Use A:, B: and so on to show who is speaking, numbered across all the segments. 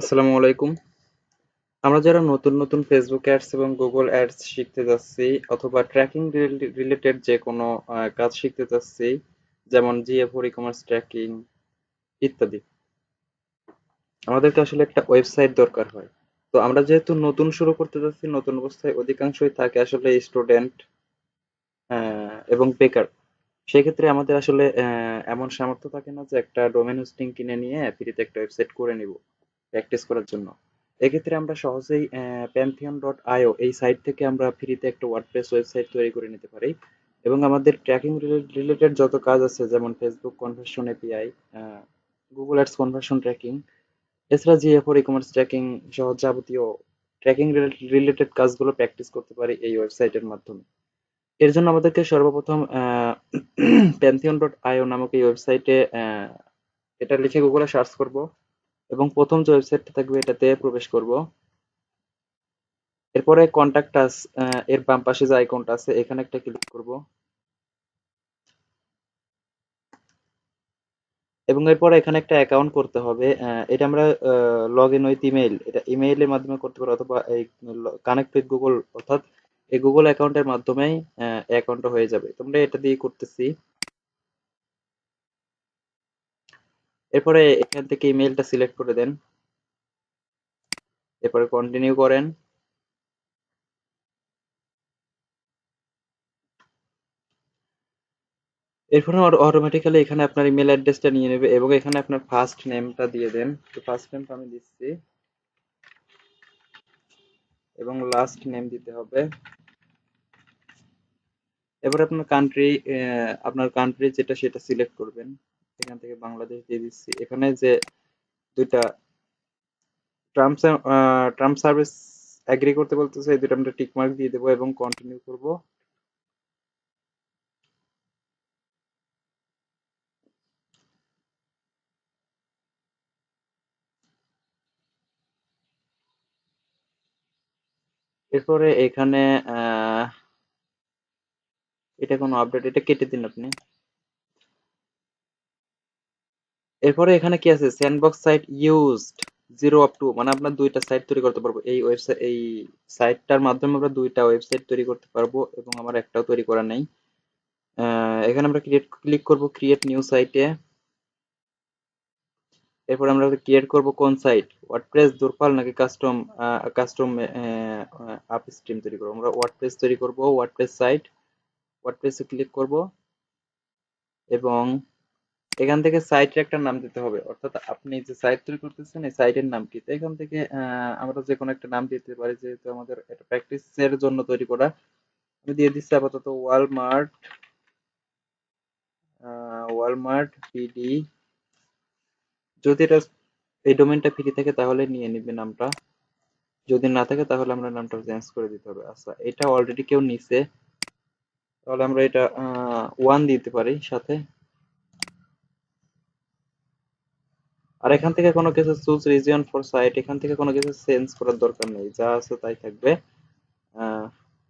A: আসসালামু আলাইকুম। আমরা যারা নতুন নতুন ফেসবুক অ্যাডস এবং গুগল অ্যাডস শিখতে যাচ্ছি অথবা ট্র্যাকিং রিলেটেড যে কোনো কাজ শিখতে যাচ্ছি, যেমন জিএ ফর কমার্স ট্র্যাকিং ইত্যাদি। আমাদেরকে আসলে একটা ওয়েবসাইট দরকার হয়। তো আমরা যেহেতু নতুন শুরু করতে যাচ্ছি, নতুন অবস্থায় অধিকাংশই থাকে আসলে স্টুডেন্ট এবং বেকার সেক্ষেত্রে আমাদের আসলে এমন সামর্থ্য থাকে না যে একটা ডোমেন হোস্টিং কিনে নিয়ে ফ্রিতে একটা ওয়েবসাইট করে নিব। প্র্যাকটিস করার জন্য। এক্ষেত্রে আমরা সহজেই প্যান্থিয়ন ডট আইও এই সাইট থেকে আমরা ফ্রিতে একটা ওয়ার্ডপ্রেস ওয়েবসাইট তৈরি করে নিতে পারি। এবং আমাদের ট্র্যাকিং রিলেটেড যত কাজ আছে, যেমন Facebook conversion API Google ads conversion tracking এছাড়া GA for e commerce tracking সহ যাবতীয় ট্র্যাকিং রিলেটেড কাজগুলো প্র্যাকটিস করতে পারি এই ওয়েবসাইটের মাধ্যমে। এর জন্য আমাদেরকে সর্বপ্রথম প্যান্থিয়ন ডট আইও নামক এই ওয়েবসাইটে এটা লিখে গুগলে সার্চ করব। এবং প্রথম যে ওয়েবসাইটটা থাকবে, এটাতে প্রবেশ করব। এরপরে কন্ট্যাক্ট আস এর বাম পাশে যে আইকনটা আছে, এখানে একটা ক্লিক করব। এবং এরপরে এখানে একটা অ্যাকাউন্ট করতে হবে। এটা আমরা লগ ইন উইথ ইমেইল এটা ইমেইলের মাধ্যমে করতে পারি অথবা এই কানেক্ট উইথ গুগল অর্থাৎ এই গুগল অ্যাকাউন্টের মাধ্যমেই অ্যাকাউন্টটা হয়ে যাবে। তোমরা এটা দিয়ে করতেছি। এরপরে এখান থেকে ইমেইলটা সিলেক্ট করে দেন। এরপরে কন্টিনিউ করেন। এরপরে অটোমেটিক্যালি এখানে আপনার ইমেল অ্যাড্রেসটা নিয়ে নেবে এবং এখানে আপনার ফার্স্ট নেমটা দিয়ে দেন। তো ফার্স্ট নেমটা আমি দিচ্ছি। এবং লাস্ট নেম দিতে হবে। এবার আপনার কান্ট্রি আপনার কান্ট্রি যেটা সেটা সিলেক্ট করবেন। এখান থেকে বাংলাদেশ দিয়ে দিচ্ছি। এখানে যে দুইটা টার্মস টার্ম সার্ভিস এগ্রি করতে বলতেছে, এই দুটো আমরা টিক মার্ক দিয়ে দেবো এবং কন্টিনিউ করব। এরপরে এখানে এটা কোনো আপডেট এটা কেটে দিন আপনি। এরপরে এখানে কি আছে? Sandbox site used zero up to মানে আপনার দুইটা সাইট তৈরি করতে পারব। এই ওয়েবসাইট এই সাইটটার মাধ্যমে আমরা দুইটা ওয়েবসাইট তৈরি করতে পারব এবং আমার একটাও তৈরি করা নেই। এখানে আমরা ক্রিয়েট ক্লিক করব ক্রিয়েট নিউ সাইটে এরপর আমরা ক্রিয়েট করব কোন সাইট ওয়ার্ডপ্রেস দুরপাল নাকি কাস্টম কাস্টম আপ স্ট্রিম তৈরি করব? আমরা ওয়ার্ডপ্রেস তৈরি করব ওয়ার্ডপ্রেস সাইট ওয়ার্ডপ্রেসে ক্লিক করব এবং এখান থেকে সাইটের একটা নাম দিতে হবে। অর্থাৎ আপনি যে সাইট তৈরি করতেছেন, এই সাইটের নাম কি? এখান থেকে আমরা যে কোনো একটা নাম দিতে পারি, যেহেতু আমাদের এটা প্র্যাকটিসের জন্য তৈরি করা। আমি দিয়ে দিচ্ছি আপাতত ওয়ালমার্ট ওয়ালমার্ট পিডি যদি এটা, এই ডোমেনটা ফ্রি থাকে, তাহলে নিয়ে নিবে নামটা। যদি না থাকে, তাহলে আমরা নামটা চেঞ্জ করে দিতে হবে। আচ্ছা এটা অলরেডি কেউ নিছে। তাহলে আমরা এটা ওয়ান দিতে পারি সাথে। আর এখান থেকে কোনো কিছু চুজ রিজিয়ন ফর সাইট এখান থেকে কোনো কিছু চেঞ্জ করার দরকার নেই, যা আছে তাই থাকবে।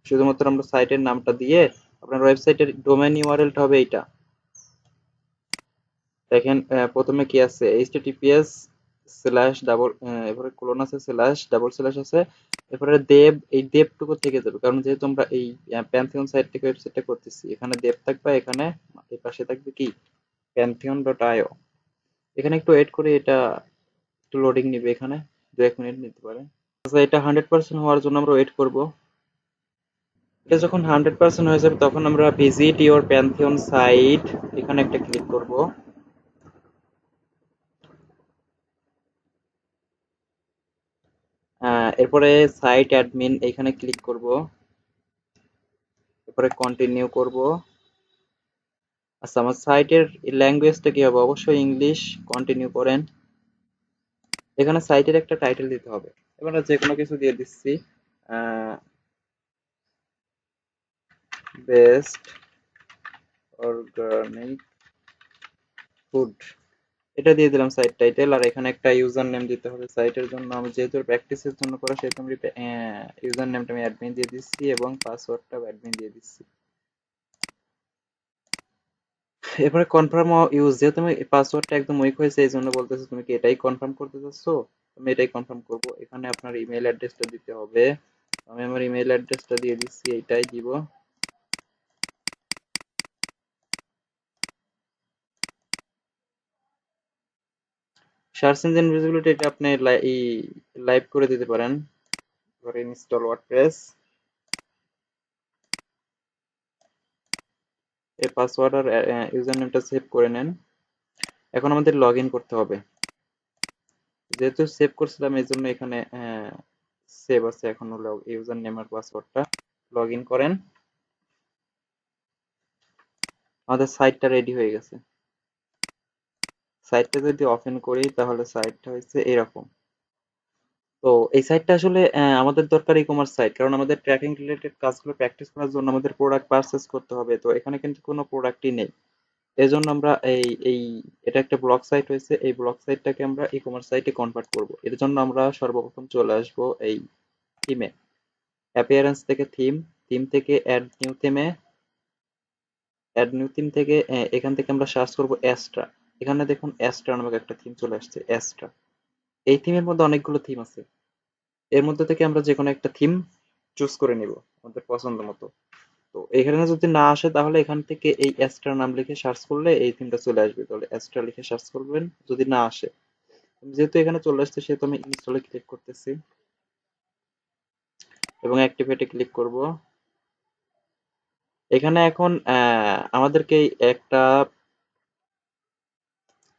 A: শুধুমাত্র আমরা সাইটের নামটা দিয়ে আপনার ওয়েবসাইটের ডোমেন ইউআরএলটা হবে এইটা। দেখেন প্রথমে কি আছে? এইচটিটিপিএস স্ল্যাশ ডাবল এরপরে কোলন আছে স্ল্যাশ ডাবল স্ল্যাশ আছে, এরপরে দেব, এই দেবটুকু থেকে যাবে, কারণ যেহেতু আমরা এই প্যান্থিয়ন সাইট থেকে ওয়েবসাইটটা করতেছি, এখানে দেব থাকবে, এখানে এই পাশে থাকবে কি? প্যান্থিয়ন ডট আইও এখানে একটু ওয়েট করে এটা একটু লোডিং নিবে এখানে, দু এক মিনিট নিতে পারে। আচ্ছা এটা হান্ড্রেড পার্সেন্ট হওয়ার জন্য আমরা ওয়েট করব। এটা যখন হান্ড্রেড পার্সেন্ট হয়ে যাবে তখন আমরা ভিজিট ইওর প্যান্থিয়ন সাইট এখানে একটা ক্লিক করব। এরপরে সাইট অ্যাডমিন এখানে ক্লিক করব। এরপরে কন্টিনিউ করব। আচ্ছা আমার সাইটের ল্যাঙ্গুয়েজটা কি হবে? অবশ্যই ইংলিশ কন্টিনিউ করেন। এখানে সাইটের একটা টাইটেল দিতে হবে। এবার যে কোনো কিছু দিয়ে দিচ্ছি। বেস্ট অর্গানিক ফুড এটা দিয়ে দিলাম সাইট টাইটেল আর এখানে একটা ইউজার নেম দিতে হবে সাইটের জন্য। আমি যেহেতু প্র্যাকটিসের জন্য করা, সেহেতু আমি ইউজার নেমটা আমি অ্যাডমিন দিয়ে দিচ্ছি এবং পাসওয়ার্ডটা অ্যাডমিন দিয়ে দিচ্ছি। এরপরে কনফার্ম ইউজ যেহেতু তুমি পাসওয়ার্ডটা একদম উইক হয়েছে এই জন্য বলতেছে তুমি কি এটাই কনফার্ম করতে চাচ্ছ? আমি এটাই কনফার্ম করব। এখানে আপনার ইমেল অ্যাড্রেসটা দিতে হবে। আমি আমার ইমেল অ্যাড্রেসটা দিয়ে দিচ্ছি এইটাই দিব। সার্চ ইঞ্জিন ভিজিবিলিটি এটা আপনি লাইভ করে দিতে পারেন। এবারে ইনস্টল ওয়ার্ডপ্রেস এই পাসওয়ার্ড আর ইউজার নেমটা সেভ করে নেন। এখন আমাদের লগ করতে হবে। যেহেতু সেভ করছিলাম, এই জন্য এখানে সেভ আছে এখন হলো ইউজার নেম আর পাসওয়ার্ডটা লগ করেন। আমাদের সাইটটা রেডি হয়ে গেছে। সাইটটা যদি ওপেন করি, তাহলে সাইটটা হচ্ছে এরকম। তো এই সাইটটা আসলে আমাদের দরকার ই কমার্স সাইট কারণ আমাদের ট্র্যাকিং রিলেটেড কাজগুলো প্র্যাকটিস করার জন্য আমাদের প্রোডাক্ট পারচেস করতে হবে। তো এখানে কিন্তু কোনো প্রোডাক্টই নেই। এই জন্য আমরা এই এই, এটা একটা ব্লক সাইট হয়েছে। এই ব্লগ সাইটটাকে আমরা ই কমার্স সাইটে কনভার্ট করব। এর জন্য আমরা সর্বপ্রথম চলে আসব এই থিমে অ্যাপিয়ারেন্স থেকে থিম থিম থেকে অ্যাড নিউ থিমে অ্যাড নিউ থিম থেকে এখান থেকে আমরা সার্চ করব অ্যাস্ট্রা এখানে দেখুন অ্যাস্ট্রা নামক একটা থিম চলে আসছে অ্যাস্ট্রা এই থিমের মধ্যে অনেকগুলো থিম আছে। এর মধ্যে থেকে আমরা যে কোনো একটা থিম চুজ করে নিব আমাদের পছন্দ মতো। তো এখানে যদি না আসে তাহলে এখান থেকে এই অ্যাস্ট্রা নাম লিখে সার্চ করলে এই থিমটা চলে আসবে। তাহলে অ্যাস্ট্রা লিখে সার্চ করবেন, যদি না আসে। যেহেতু এখানে চলে আসছে, সেহেতু আমি ইনস্টলে ক্লিক করতেছি। এবং অ্যাক্টিভেটে ক্লিক করব। এখানে এখন আমাদেরকে একটা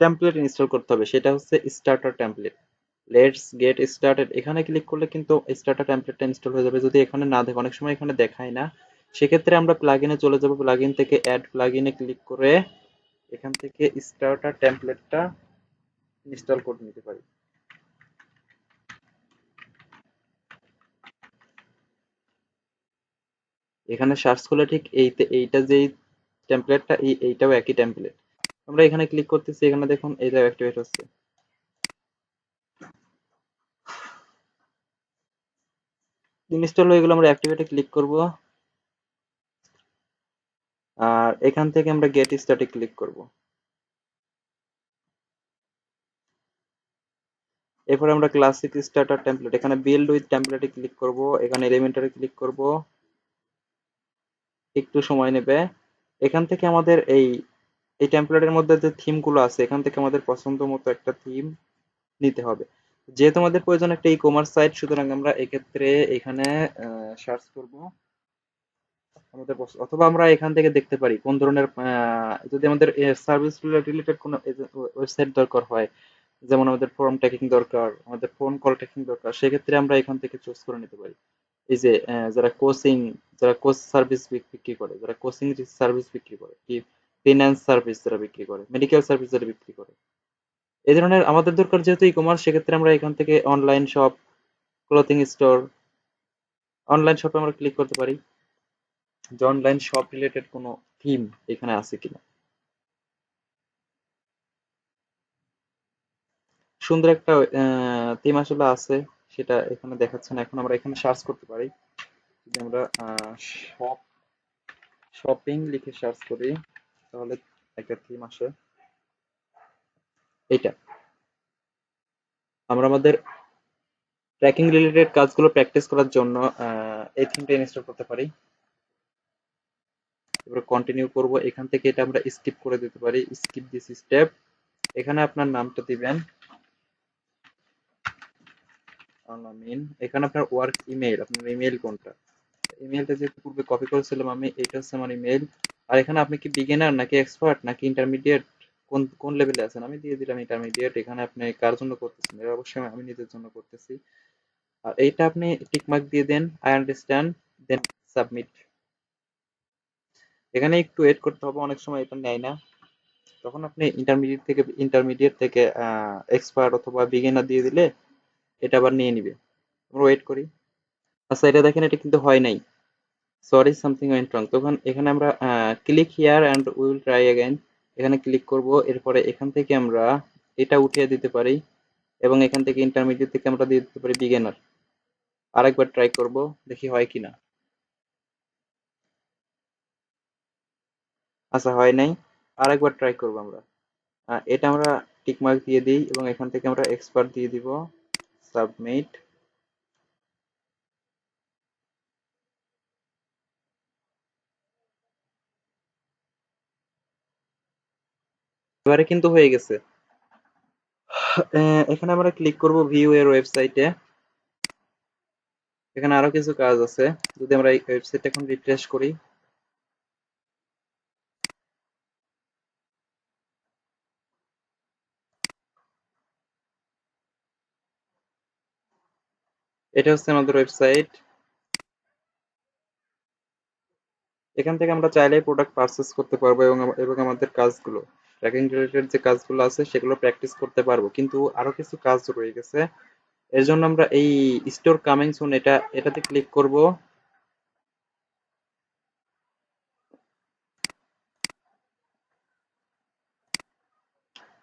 A: টেমপ্লেট ইনস্টল করতে হবে। সেটা হচ্ছে starter template let's get started এখানে ক্লিক করলে কিন্তু স্টার্টার টেমপ্লেটটা ইনস্টল হয়ে যাবে। যদি এখানে না দেখে, অনেক সময় এখানে দেখায় না। সেক্ষেত্রে আমরা প্লাগইনে চলে যাব। প্লাগইন থেকে অ্যাড প্লাগইনে ক্লিক করে এখান থেকে স্টার্টার টেমপ্লেটটা ইনস্টল করে নিতে পারি। এখানে সার্চ করলে ঠিক এইতে, এইটা যেই টেমপ্লেটটা এই, এইটাও একই টেমপ্লেট আমরা এখানে ক্লিক করতেছি। এখানে দেখুন, এইটাও অ্যাক্টিভেট হচ্ছে। ইনস্টল হয়ে গেলে আমরা অ্যাক্টিভেটে ক্লিক করব। আর এখান থেকে আমরা গেট স্টার্টে ক্লিক করব। এরপরে আমরা ক্লাসিক স্টার্টার টেমপ্লেট এখানে বিল্ড উইথ টেমপ্লেটে ক্লিক করব, এখানে এলিমেন্টারে ক্লিক করব। একটু সময় নেবে। এখান থেকে আমাদের এই এই টেমপ্লেটের মধ্যে যে থিমগুলো আছে, এখান থেকে আমাদের পছন্দ মতো একটা থিম নিতে হবে। যেহেতু আমাদের প্রয়োজন একটা ই কমার্স সাইট সুতরাং আমরা এক্ষেত্রে এখানে সার্চ করব। আমাদের অথবা আমরা এখান থেকে দেখতে পারি কোন ধরনের যদি আমাদের সার্ভিস রিলেটেড কোনো ওয়েবসাইট দরকার হয়, যেমন আমাদের ফর্ম ট্র্যাকিং দরকার, আমাদের ফোন কল ট্র্যাকিং দরকার, সেক্ষেত্রে আমরা এখান থেকে চুজ করে নিতে পারি। এই যে যারা কোচিং যারা কোচ সার্ভিস বিক্রি করে, যারা কোচিং সার্ভিস বিক্রি করে, কি ফিনান্স সার্ভিস যারা বিক্রি করে মেডিকেল সার্ভিস যারা বিক্রি করে এই ধরনের আমাদের দরকার যেহেতু ই কমার্স সেক্ষেত্রে আমরা এখান থেকে online shop clothing store online শপে আমরা ক্লিক করতে পারি। যে অনলাইন শপ রিলেটেড কোনো থিম এখানে আছে কিনা। সুন্দর একটা থিম আসলে আছে, সেটা এখানে দেখাচ্ছে না। এখন আমরা এখানে সার্চ করতে পারি। যদি আমরা শপ শপিং লিখে সার্চ করি, তাহলে একটা থিম আসে। এইটা আমরা আমাদের ট্র্যাকিং রিলেটেড কাজগুলো প্র্যাকটিস করার জন্য এই থিমটা ইনস্টল করতে পারি। এবার কন্টিনিউ করব। এখান থেকে এটা আমরা স্কিপ করে দিতে পারি। স্কিপ দিস স্টেপ এখানে আপনার নামটা দিবেন। আলামিন এখানে আপনার ওয়ার্ক ইমেল আপনার ইমেল কোনটা? ইমেলটা যেহেতু পূর্বে কপি করেছিলাম আমি, এটা হচ্ছে আমার ইমেল আর এখানে আপনি কি বিগিনার নাকি এক্সপার্ট নাকি ইন্টারমিডিয়েট কোন কোন লেভেলে আছেন? আমি দিয়ে দিলাম ইন্টারমিডিয়েট এখানে আপনি কার জন্য করতেছেন? এর অবশ্যই আমি নিজের জন্য করতেছি। আর এইটা আপনি টিক মার্ক দিয়ে দেন আই আন্ডারস্ট্যান্ড দেন সাবমিট এখানে একটু ওয়েট করতে হবে, অনেক সময় এটা নেয় না। তখন আপনি ইন্টারমিডিয়েট থেকে ইন্টারমিডিয়েট থেকে এক্সপার্ট অথবা বিগিনার দিয়ে দিলে এটা আবার নিয়ে নিবে। আমরা ওয়েট করি। আচ্ছা এটা দেখেন, এটা কিন্তু হয় নাই। সরি সামথিং ওয়েন্ট রং তখন এখানে আমরা click here and will try again এখানে ক্লিক করব, এরপরে এখান থেকে আমরা এটা উঠিয়ে দিতে পারি এবং এখান থেকে ইন্টারমিডিয়েট থেকে আমরা দিয়ে দিতে পারি বিগিনার আরেকবার ট্রাই করব, দেখি হয় কিনা। আচ্ছা হয় নাই। আরেকবার ট্রাই করব আমরা। এটা আমরা টিকমার্ক দিয়ে দিই এবং এখান থেকে আমরা এক্সপার্ট দিয়ে দিব সাবমিট এবারে কিন্তু হয়ে গেছে। এখানে আমরা ক্লিক করব ভিউ এর ওয়েবসাইটে এখানে আরও কিছু কাজ আছে, যদি আমরা এই ওয়েবসাইট এখন রিফ্রেশ করি। এটা হচ্ছে আমাদের ওয়েবসাইট এখান থেকে আমরা চাইলেই প্রোডাক্ট পারচেস করতে পারব এবং এবং আমাদের কাজগুলো। ট্র্যাকিং রিলেটেড যে কাজগুলো আছে, সেগুলো প্র্যাকটিস করতে পারব। কিন্তু আরও কিছু কাজ রয়ে গেছে। এর জন্য আমরা এই স্টোর কামিং সুন এটা, এটাতে ক্লিক করব।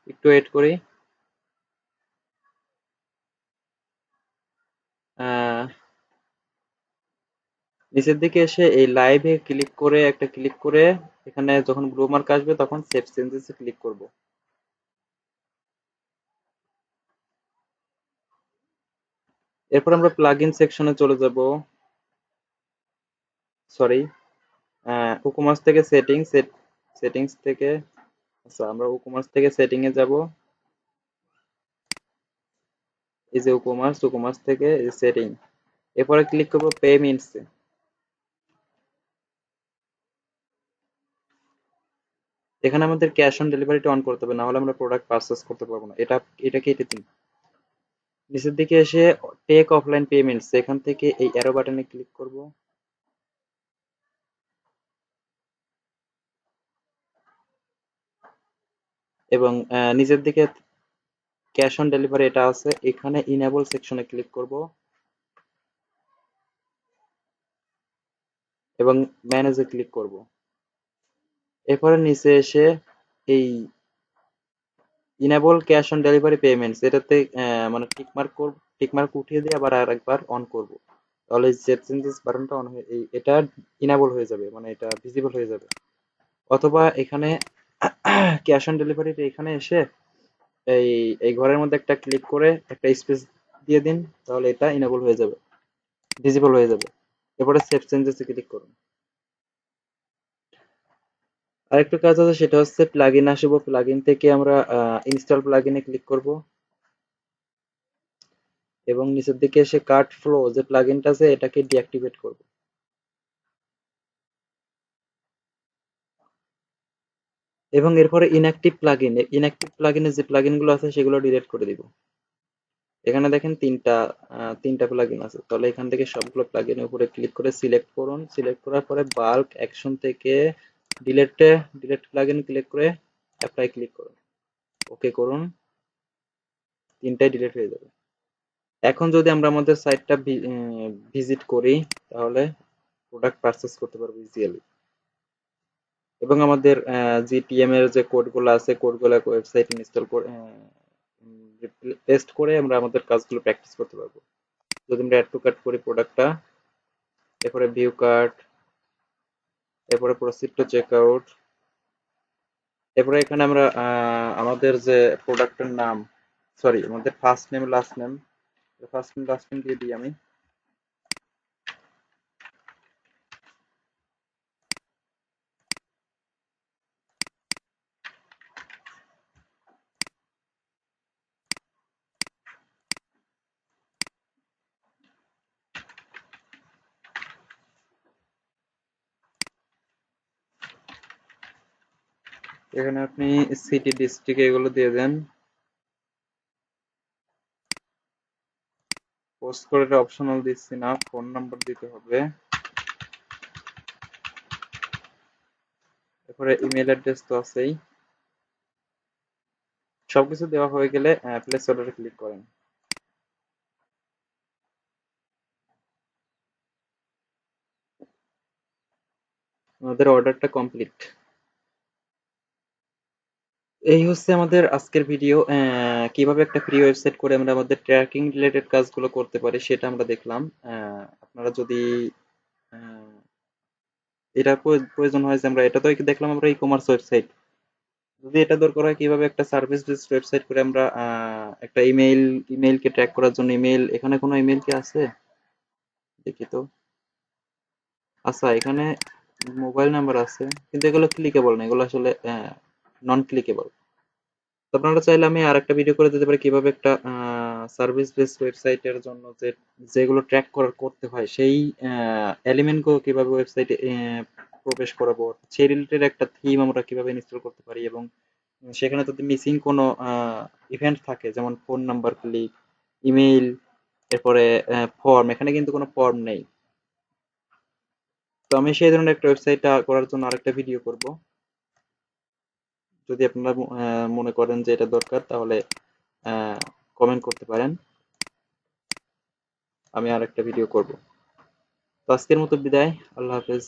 A: একটু এড করি। নিচের দিকে এসে এই লাইভে ক্লিক করে, একটা ক্লিক করে, এখানে যখন ব্লু মার্ক আসবে, তখন সেভ চেঞ্জেসে ক্লিক করব। এরপর আমরা প্লাগইন সেকশনে চলে যাব। সরি উকমার্স থেকে সেটিং সেটিংস থেকে আচ্ছা আমরা উকমার্স থেকে সেটিং এ যাব। এই যে উকমার্স উকমার্স থেকে সেটিং এরপরে ক্লিক করব পেমেন্টস এখানে আমাদের ক্যাশ অন ডেলিভারিটা অন করতে হবে না হলে আমরা প্রোডাক্ট পারচেস করতে পারব না। এটা এটা কেটে দিন নিচের দিকে এসে টেক অফলাইন পেমেন্টস এখান থেকে এই অ্যারো বাটনে ক্লিক করব। এবং নিচের দিকে ক্যাশ অন ডেলিভারি এটা আছে, এখানে ইনেবল সেকশনে ক্লিক করব। এবং ম্যানেজে ক্লিক করব। এরপরে নিচে এসে এই enable cash on delivery payments এটাতে মানে টিকমার্ক করব টিকমার্ক উঠিয়ে দিয়ে আবার আরেকবার অন করব। তাহলে জেড চেঞ্জেস বাটনটা অন হয়ে এটা ইনেবল হয়ে যাবে মানে এটা ভিজিবল হয়ে যাবে। অথবা এখানে ক্যাশ অন ডেলিভারির এখানে এসে এই এই ঘরের মধ্যে একটা ক্লিক করে একটা স্পেস দিয়ে দিন, তাহলে এটা ইনেবল হয়ে যাবে ভিজিবল হয়ে যাবে। এরপরে সেভ চেঞ্জেসে ক্লিক করুন। আরেকটা কাজ আছে, সেটা হচ্ছে প্লাগইন আসব। প্লাগইন থেকে আমরা ইনস্টল প্লাগইনে ক্লিক করব। এবং নিচের দিকে এসে কার্ট ফ্লো যে প্লাগইনটা আছে, এটাকে ডিঅ্যাক্টিভেট করব। এবং এরপরে ইনঅ্যাক্টিভ প্লাগইন ইনঅ্যাক্টিভ প্লাগইনে যে প্লাগইনগুলো আছে, সেগুলো ডিলিট করে দিব। এখানে দেখেন তিনটা তিনটা প্লাগইন আছে। তাহলে এখান থেকে সবগুলো প্লাগইনের উপরে ক্লিক করে সিলেক্ট করুন। সিলেক্ট করার পরে বাল্ক অ্যাকশন থেকে ডিলেটে ডিলেট প্লাগইন ক্লিক করে অ্যাপ্লাই ক্লিক করুন। ওকে করুন। তিনটাই ডিলিট হয়ে যাবে। এখন যদি আমরা আমাদের সাইটটা ভিজিট করি, তাহলে প্রোডাক্ট পারচেস করতে পারব ইজিলি এবং আমাদের জিটিএম এর যে কোডগুলো আছে কোডগুলো ওয়েবসাইট ইনস্টল করে টেস্ট করে আমরা আমাদের কাজগুলো প্র্যাকটিস করতে পারব। যদি আমরা অ্যাড টু কার্ট করি প্রোডাক্টটা এরপরে ভিউ কার্ট এরপরে প্রসিড টু চেক আউট এরপরে এখানে আমরা আমাদের যে প্রোডাক্টের নাম সরি আমাদের first name last name first name last name দিয়ে দিই আমি। এখানে আপনি সিটি ডিস্ট্রিক্ট এগুলো দিয়ে দেন। পোস্ট করে অপশনাল দিচ্ছি না ফোন নাম্বার দিতে হবে। এরপরে ইমেল অ্যাড্রেস তো আছেই। সবকিছু দেওয়া হয়ে গেলে প্লেস অর্ডারে ক্লিক করেন। আমাদের অর্ডারটা কমপ্লিট এই হচ্ছে আমাদের আজকের ভিডিও কীভাবে একটা ফ্রি ওয়েবসাইট করে আমরা আমাদের ট্র্যাকিং রিলেটেড কাজগুলো করতে পারি সেটা আমরা দেখলাম। আপনারা যদি এটা প্রয়োজন হয় যে আমরা, এটা তো দেখলাম আমরা ই কমার্স ওয়েবসাইট যদি এটা দরকার হয় কীভাবে একটা সার্ভিস বেসড ওয়েবসাইট করে আমরা একটা ইমেইল ইমেইলকে ট্র্যাক করার জন্য ইমেইল এখানে কোনো ইমেইল কি আছে? দেখি তো। আচ্ছা এখানে মোবাইল নাম্বার আছে, কিন্তু এগুলো ক্লিকেবল না, এগুলো আসলে নন ক্লিকেবল আপনারা চাইলে আমি আর একটা ভিডিও করে দিতে পারি কীভাবে একটা সার্ভিস বেসড ওয়েবসাইটের জন্য যে, যেগুলো ট্র্যাক করার, করতে হয়, সেই এলিমেন্টগুলো কীভাবে ওয়েবসাইটে প্রবেশ করাবো সেই রিলেটেড একটা থিম আমরা কীভাবে ইনস্টল করতে পারি এবং সেখানে যদি মিসিং কোনো ইভেন্ট থাকে, যেমন ফোন নাম্বার ক্লিক ইমেইল এরপরে ফর্ম এখানে কিন্তু কোনো ফর্ম নেই। তো আমি সেই ধরনের একটা ওয়েবসাইটটা করার জন্য আরেকটা ভিডিও করব। যদি আপনারা মনে করেন যে এটা দরকার, তাহলে কমেন্ট করতে পারেন। আমি আর একটা ভিডিও করব। তো আজকের মতো বিদায়। আল্লাহ হাফেজ।